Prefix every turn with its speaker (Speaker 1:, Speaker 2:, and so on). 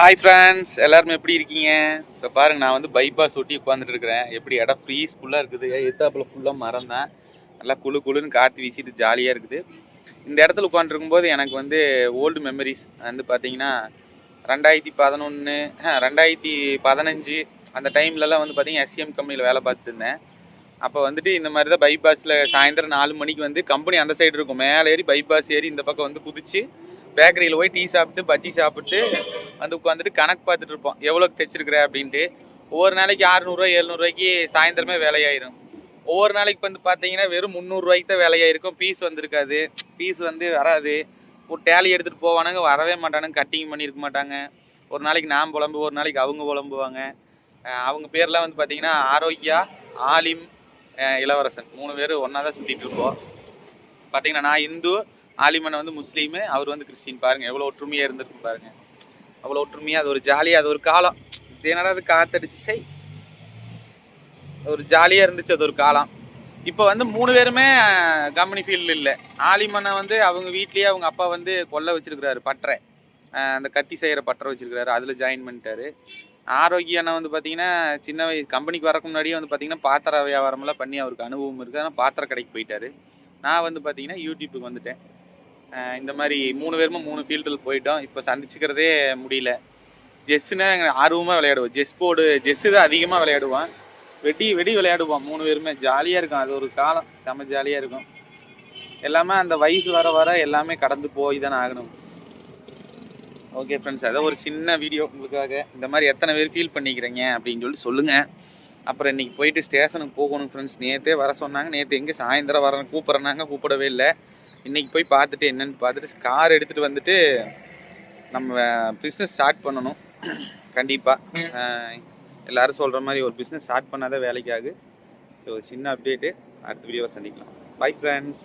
Speaker 1: Hi friends எல்லாருமே எப்படி இருக்கீங்க? இப்போ பாருங்க நான் வந்து பைபாஸ் ஒட்டி உட்காந்துட்டு இருக்கிறேன். எப்படி இடம் ஃப்ரீஸ் ஃபுல்லாக இருக்குது. எத்தாப்பில் ஃபுல்லாக மரம் தான் நல்லா குளு குளுன்னு காற்று வீசிட்டு ஜாலியாக இருக்குது. இந்த இடத்துல உட்காந்துருக்கும் போது எனக்கு வந்து ஓல்டு மெமரிஸ் வந்து பார்த்தீங்கன்னா ரெண்டாயிரத்தி பதினொன்று ரெண்டாயிரத்தி பதினஞ்சு அந்த டைம்லலாம் வந்து பார்த்தீங்கன்னா எஸ்சிஎம் கம்பெனியில் வேலை பார்த்துட்டு இருந்தேன். அப்போ வந்துட்டு இந்த மாதிரி தான் பைபாஸில் சாயந்தரம் நாலு மணிக்கு வந்து கம்பெனி அந்த சைடு இருக்கும். மேலே ஏறி பைபாஸ் ஏறி இந்த பக்கம் வந்து குதிச்சு பேக்கரியில் போய் டீ சாப்பிட்டு பஜ்ஜி சாப்பிட்டு வந்து உட்காந்துட்டு கணக்கு பார்த்துட்டு இருப்போம். எவ்வளோக்கு தைச்சிருக்கிற அப்படின்ட்டு. ஒவ்வொரு நாளைக்கு அறுநூறுவா எழுநூறுவாய்க்கு சாயந்தரமே வேலையாயிரும். ஒவ்வொரு நாளைக்கு வந்து பார்த்தீங்கன்னா வெறும் முந்நூறுரூவாய்க்கு தான் வேலையாயிருக்கும். பீஸ் வந்திருக்காது. பீஸ் வந்து வராது. ஒரு டேலி எடுத்துகிட்டு போவானுங்க வரவே மாட்டானுங்க கட்டிங் பண்ணியிருக்க மாட்டாங்க. ஒரு நாளைக்கு நான் புலம்பு ஒரு நாளைக்கு அவங்க புலம்புவாங்க. அவங்க பேர்லாம் வந்து பார்த்தீங்கன்னா ஆரோக்கியா ஆலிம் இளவரசன். மூணு பேர் ஒன்றா தான் சுற்றிட்டு இருப்போம். பார்த்தீங்கன்னா நான் இந்து ஆலிமன் வந்து முஸ்லீமு அவர் வந்து கிறிஸ்டின். பாருங்க எவ்வளோ ஒற்றுமையாக இருந்திருக்கும் பாருங்க. அவ்வளோ ஒற்றுமையாக அது ஒரு ஜாலியாக அது ஒரு காலம். இது என்னடா அது காத்தடிச்சு? செய் ஒரு ஜாலியாக இருந்துச்சு அது ஒரு காலம். இப்போ வந்து மூணு பேருமே கம்பெனி ஃபீல்டில் இல்லை. ஆலிமனை வந்து அவங்க வீட்லேயே அவங்க அப்பா வந்து கொல்லை வச்சிருக்கிறாரு பட்டறை. அந்த கத்தி செய்கிற பட்டறை வச்சிருக்கிறாரு அதில் ஜாயின் பண்ணிட்டாரு. ஆரோக்கிய அண்ணன் வந்து பார்த்தீங்கன்னா சின்ன வயசு கம்பெனிக்கு வரக்கு முன்னாடியே வந்து பார்த்தீங்கன்னா பாத்திர வியாபாரம்லாம் பண்ணி அவருக்கு அனுபவம் இருக்குது ஆனால் பாத்திர கடைக்கு போயிட்டாரு. நான் வந்து பார்த்தீங்கன்னா யூடியூப்புக்கு வந்துட்டேன். இந்த மாதிரி மூணு பேருமே மூணு ஃபீல்டில் போயிட்டோம். இப்போ சந்திச்சுக்கிறதே முடியல. ஜெஸ்ஸுனா ஆர்வமாக விளையாடுவோம். ஜெஸ் போர்டு ஜெஸ்ஸு தான் அதிகமாக விளையாடுவான். வெடி வெடி விளையாடுவோம் மூணு பேருமே. ஜாலியாக இருக்கும். அது ஒரு காலம். செம்ம ஜாலியாக இருக்கும். எல்லாமே அந்த வயசு வர வர எல்லாமே கடந்து போய் தானே ஆகணும். ஓகே ஃப்ரெண்ட்ஸ் அதான் ஒரு சின்ன வீடியோ உங்களுக்காக. இந்த மாதிரி எத்தனை பேர் ஃபீல் பண்ணிக்கிறீங்க அப்படின்னு சொல்லி சொல்லுங்கள் அப்புறம் இன்னைக்கு போயிட்டு ஸ்டேஷனுக்கு போகணும் ஃப்ரெண்ட்ஸ் நேற்றே வர சொன்னாங்க. நேற்று எங்கே சாயந்தரம் வர கூப்பிட்றனாங்க கூப்பிடவே இல்லை. இன்னைக்கு போய் பார்த்துட்டு என்னன்னு பார்த்துட்டு கார் எடுத்துகிட்டு வந்துட்டு நம்ம பிஸ்னஸ் ஸ்டார்ட் பண்ணணும். கண்டிப்பாக எல்லாரும் சொல்கிற மாதிரி ஒரு பிஸ்னஸ் ஸ்டார்ட் பண்ணாதான் வேலைக்காகு ஸோ சின்ன அப்டேட்டு அடுத்த வீடியோவை சந்திக்கலாம். Bye friends